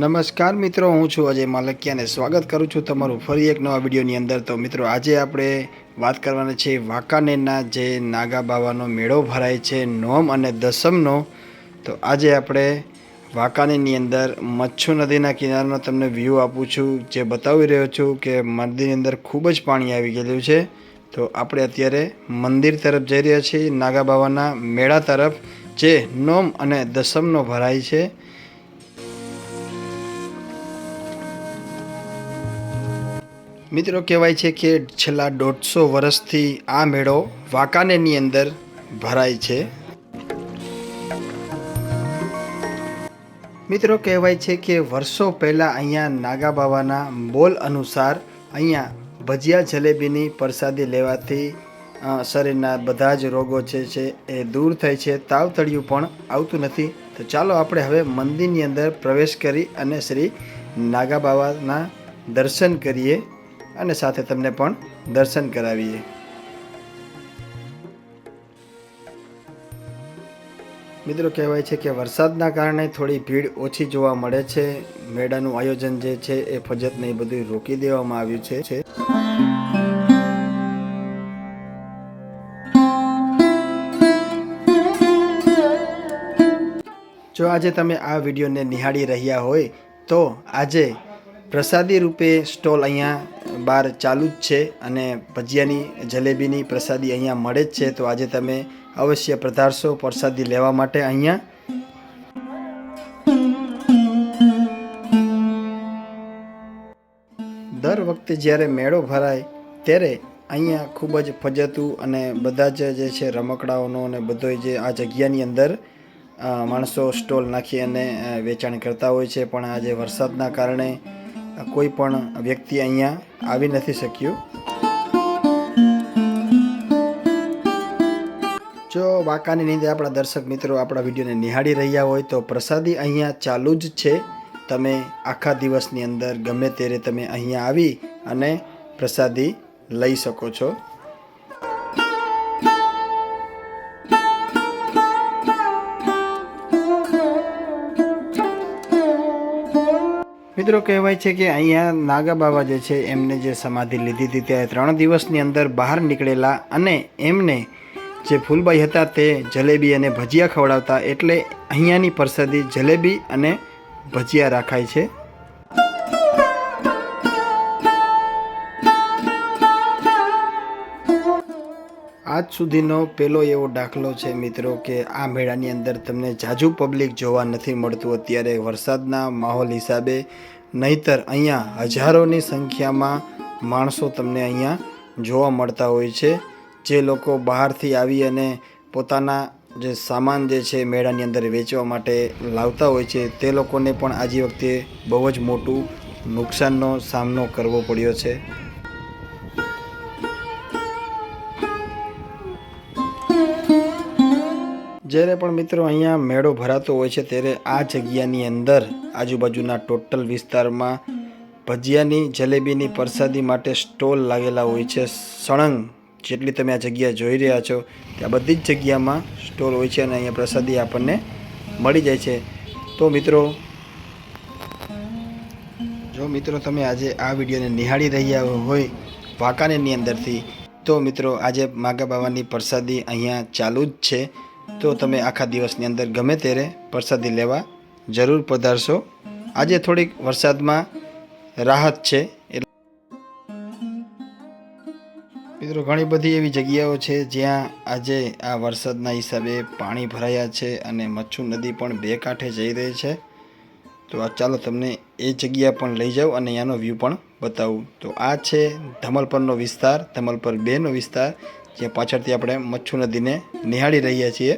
નમસ્કાર મિત્રો, હું છું અજય માલકિયાને સ્વાગત કરું છું તમારું ફરી એક નવા વિડીયોની અંદર. તો મિત્રો, આજે આપણે વાત કરવાના છે વાંકાનેરના જે નાગા બાવાનો મેળો ભરાય છે, નોમ અને દસમનો. તો આજે આપણે વાંકાનેરની અંદર મચ્છુ નદીના કિનારનો તમને વ્યૂ આપું છું, જે બતાવી રહ્યો છું કે મંદિરની અંદર ખૂબ જ પાણી આવી ગયેલું છે. તો આપણે અત્યારે મંદિર તરફ જઈ રહ્યા છીએ નાગા બાવાના મેળા તરફ, જે નોમ અને દસમનો ભરાય છે. મિત્રો કહેવાય છે કે છેલ્લા દોઢસો વર્ષથી આ મેળો વાંકાનેરની અંદર ભરાય છે. મિત્રો કહેવાય છે કે વર્ષો પહેલાં અહીંયા નાગા બાબાના બોલ અનુસાર અહીંયા ભજીયા જલેબીની પ્રસાદી લેવાથી શરીરના બધા જ રોગો છે છે એ દૂર થાય છે. તાવ તળિયું પણ આવતું નથી. તો ચાલો આપણે હવે મંદિરની અંદર પ્રવેશ કરી અને શ્રી નાગા બાબાના દર્શન કરીએ. અને સાથે તમને પણ દર્શન કરાવીએ. મિત્રો કહેવાય છે કે વરસાદના કારણે થોડી ભીડ ઓછી જોવા મળે છે. મેળાનું આયોજન જે છે એ ફજતને એ બધું રોકી દેવામાં આવ્યું છે. જો આજે તમે આ વિડીયોને નિહાળી રહ્યા હોય તો આજે પ્રસાદી રૂપે સ્ટોલ અહીંયા બહાર ચાલુ જ છે અને ભજીયાની, જલેબીની પ્રસાદી અહીંયા મળે જ છે. તો આજે તમે અવશ્ય પધારશો પ્રસાદી લેવા માટે અહીંયા. દર વખતે જ્યારે મેળો ભરાય ત્યારે અહીંયા ખૂબ જ ફજતું અને બધા જ જે છે રમકડાઓનો અને બધો જે આ જગ્યાની અંદર માણસો સ્ટોલ નાખી અને વેચાણ કરતા હોય છે. પણ આજે વરસાદના કારણે કોઈ પણ વ્યક્તિ અહીંયા આવી નથી શક્યું. જો વાંકાની નીંદે આપણા દર્શક મિત્રો આપણા વિડીયોને નિહાળી રહ્યા હોય તો પ્રસાદી અહીંયા ચાલુ જ છે. તમે આખા દિવસની અંદર ગમે ત્યારે તમે અહીંયા આવી અને પ્રસાદી લઈ શકો છો. મિત્રો કહેવાય છે કે અહીંયા નાગા બાબા જે છે, એમને જે સમાધિ લીધી હતી ત્યારે ત્રણ દિવસની અંદર બહાર નીકળેલા અને એમને જે ફૂલબાઈ હતા તે જલેબી અને ભજીયા ખવડાવતા એટલે અહીંયાની પ્રસાદી જલેબી અને ભજીયા રાખાય છે. આજ સુધીનો પહેલો એવો દાખલો છે મિત્રો કે આ મેળાની અંદર તમને જાજુ પબ્લિક જોવા નથી મળતું. અત્યારે વરસાદના માહોલ હિસાબે નહીતર અહીંયા હજારોની સંખ્યામાં માણસો તમને અહીંયા જોવા મળતા હોય છે. જે લોકો બહારથી આવી અને પોતાના જે સામાન જે છે મેળાની અંદર વેચવા માટે લાવતા હોય છે, તે લોકોને પણ આજે વખતે બહુ જ મોટું નુકસાનનો સામનો કરવો પડ્યો છે. જ્યારે પણ મિત્રો અહીંયા મેળો ભરાતો હોય છે, ત્યારે આ જગ્યાની અંદર આજુબાજુના ટોટલ વિસ્તારમાં ભજીયાની, જલેબીની, પ્રસાદી માટે સ્ટોલ લાગેલા હોય છે. સળંગ જેટલી તમે આ જગ્યા જોઈ રહ્યા છો ત્યાં બધી જ જગ્યામાં સ્ટોલ હોય છે અને અહીંયા પ્રસાદી આપણને મળી જાય છે. તો મિત્રો, જો મિત્રો તમે આજે આ વિડીયોને નિહાળી રહ્યા હોય વાંકાનેરની અંદરથી, તો મિત્રો આજે માગા બાવાની પ્રસાદી અહીંયા ચાલુ જ છે. તો તમે આખા દિવસની અંદર ગમે ત્યારે પ્રસાદી લેવા જરૂર પધારશો. આજે થોડીક વરસાદમાં રાહત છે, એટલે મિત્રો ઘણી બધી એવી જગ્યાઓ છે જ્યાં આજે આ વરસાદના હિસાબે પાણી ભરાયા છે અને મચ્છુ નદી પણ બે કાંઠે જઈ રહી છે. તો આ ચાલો તમને એ જગ્યા પણ લઈ જાઉં અને અહીંયાનો વ્યૂ પણ બતાવું. તો આ છે ધમલપરનો વિસ્તાર, ધમલપર બેનો વિસ્તાર. જ્યાં પાછળથી આપણે મચ્છુ નદીને નિહાળી રહ્યા છીએ.